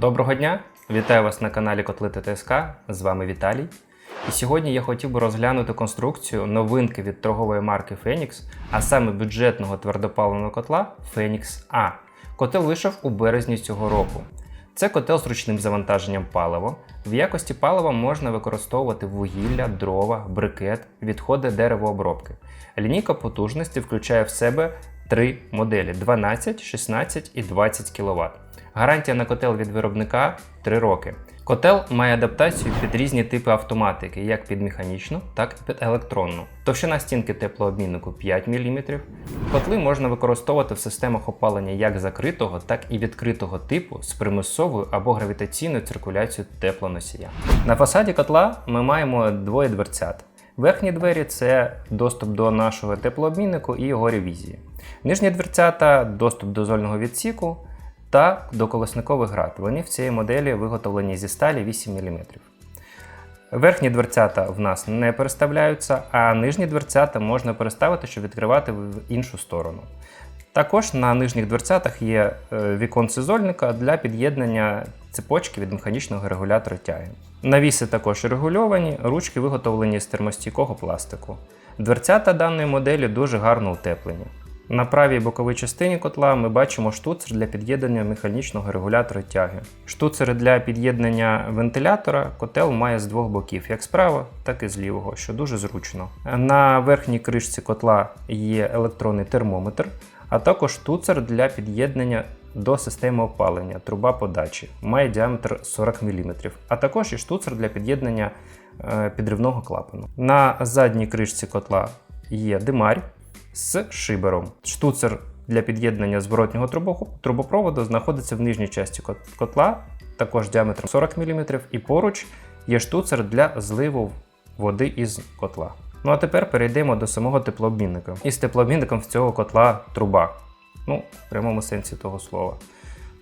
Доброго дня! Вітаю вас на каналі Котли ТСК. З вами Віталій. І сьогодні я хотів би розглянути конструкцію новинки від торгової марки Phoenix, а саме бюджетного твердопаливного котла Phoenix A. Котел вийшов у березні цього року. Це котел з ручним завантаженням палива. В якості палива можна використовувати вугілля, дрова, брикет, відходи деревообробки. Лінійка потужності включає в себе три моделі 12, 16 і 20 кВт. Гарантія на котел від виробника 3 роки. Котел має адаптацію під різні типи автоматики, як під механічну, так і під електронну. Товщина стінки теплообміннику 5 мм. Котли можна використовувати в системах опалення як закритого, так і відкритого типу з примусовою або гравітаційною циркуляцією теплоносія. На фасаді котла ми маємо двоє дверцят. Верхні двері це доступ до нашого теплообміннику і його ревізії. Нижні дверцята доступ до зольного відсіку та до колесникових град. Вони в цій моделі виготовлені зі сталі 8 мм. Верхні дверцята в нас не переставляються, а нижні дверцята можна переставити, щоб відкривати в іншу сторону. Також на нижніх дверцятах є е, віконце зольника для під'єднання цепочки від механічного регулятора тяги. Навіси також регульовані, ручки виготовлені з термостійкого пластику. Дверцята даної моделі дуже гарно утеплені. На правій боковій частині котла ми бачимо штуцер для під'єднання механічного регулятора тяги. Штуцери для під'єднання вентилятора котел має з двох боків, як справа, так і з лівого, що дуже зручно. На верхній кришці котла є електронний термометр, а також штуцер для під'єднання до системи опалення, труба подачі, має діаметр 40 мм, а також і штуцер для під'єднання е, підривного клапану. На задній кришці котла є димарь з шибером. Штуцер для під'єднання зворотнього трубопроводу знаходиться в нижній часті котла, також діаметром 40 мм, і поруч є штуцер для зливу води із котла. Ну а тепер перейдемо до самого теплообмінника. Із теплообмінником в цього котла труба. Ну, в прямому сенсі того слова.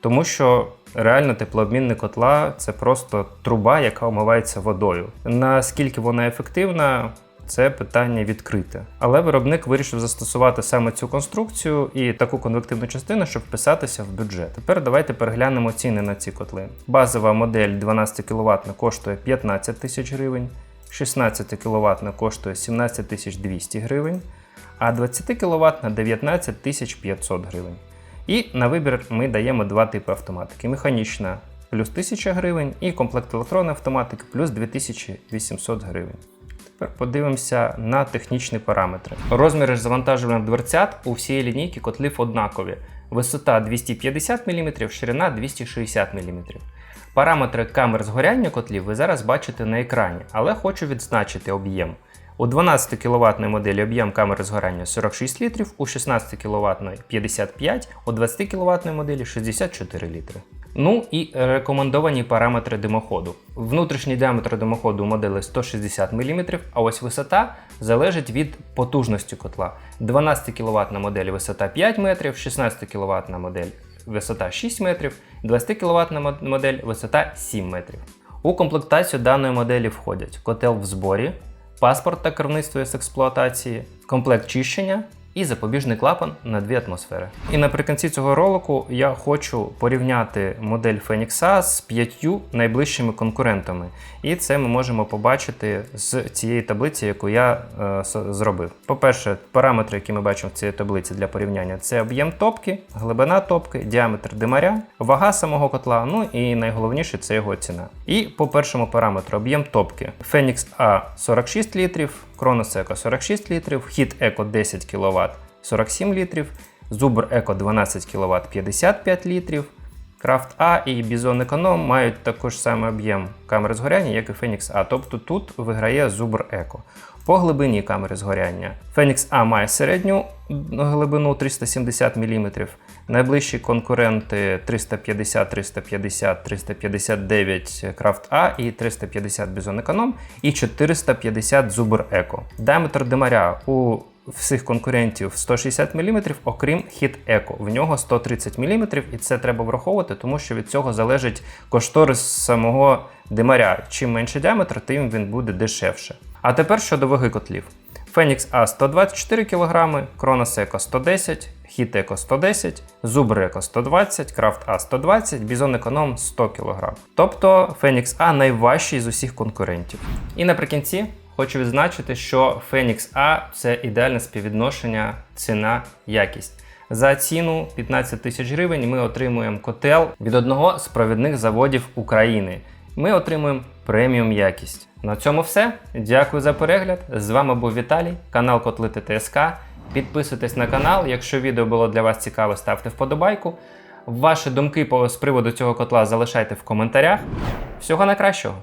Тому що реально теплообмінник котла це просто труба, яка омивається водою. Наскільки вона ефективна, це питання відкрите. Але виробник вирішив застосувати саме цю конструкцію і таку конвективну частину, щоб вписатися в бюджет. Тепер давайте переглянемо ціни на ці котли. Базова модель 12 кВт коштує 15 тисяч гривень, 16 кВт коштує 17 тисяч 200 гривень, а 20 кВт 19 500 гривень. І на вибір ми даємо два типи автоматики: механічна плюс 1000 гривень і комплект електронної автоматики плюс 2800 гривень. Тепер подивимося на технічні параметри. Розміри завантажувальних дверцят у всієї лінійки котлів однакові. Висота 250 мм, ширина 260 мм. Параметри камер згоряння котлів ви зараз бачите на екрані, але хочу відзначити об'єм. У 12 кВт моделі об'єм камери згорання 46 літрів, у 16 кВт 55, у 20 кВт моделі 64 літри. Ну і рекомендовані параметри димоходу. Внутрішній діаметр димоходу у моделі 160 мм, а ось висота залежить від потужності котла. 12 кВт на моделі висота 5 метрів, 16 кВт на модель висота 6 метрів, 20 кВт на модель висота 7 метрів. У комплектацію даної моделі входять котел в зборі, паспорт та керівництво з експлуатації, комплект чищення і запобіжний клапан на дві атмосфери. І наприкінці цього ролику я хочу порівняти модель Phoenix з п'ятью найближчими конкурентами. І це ми можемо побачити з цієї таблиці, яку я е, зробив. По-перше, параметри, які ми бачимо в цій таблиці для порівняння, це об'єм топки, глибина топки, діаметр димаря, вага самого котла, ну і найголовніше це його ціна. І по першому параметру об'єм топки. Phoenix A 46 літрів. Кронос Еко 46 літрів, Хіт Еко 10 кВт 47 літрів, Зубр Еко 12 кВт 55 літрів. Крафт А і Бізон Економ мають також саме об'єм камери згоряння, як і Phoenix A. Тобто тут виграє Зубр Еко. По глибині камери згоряння. Phoenix A має середню глибину 370 мм. Найближчі конкуренти 350, 350, 359 Крафт А і 350 Bison Econom і 450 Зубр Еко. Діаметр димаря у всіх конкурентів 160 мм, окрім Hit Eco. В нього 130 мм, і це треба враховувати, тому що від цього залежить кошторис самого димаря. Чим менше діаметр, тим він буде дешевше. А тепер щодо ваги котлів. Phoenix A 124 кг, Kronos Eco 110, Hit Eco 110, Zubr Eco 120, Craft A 120, Bison Econom 100 кг. Тобто Phoenix A найважчий з усіх конкурентів. І наприкінці хочу відзначити, що Phoenix A це ідеальне співвідношення ціна-якість. За ціну 15 тисяч гривень ми отримуємо котел від одного з провідних заводів України. Ми отримуємо преміум якість. На цьому все. Дякую за перегляд. З вами був Віталій, канал Котлити ТСК. Підписуйтесь на канал. Якщо відео було для вас цікаве, ставте вподобайку. Ваші думки з приводу цього котла залишайте в коментарях. Всього найкращого!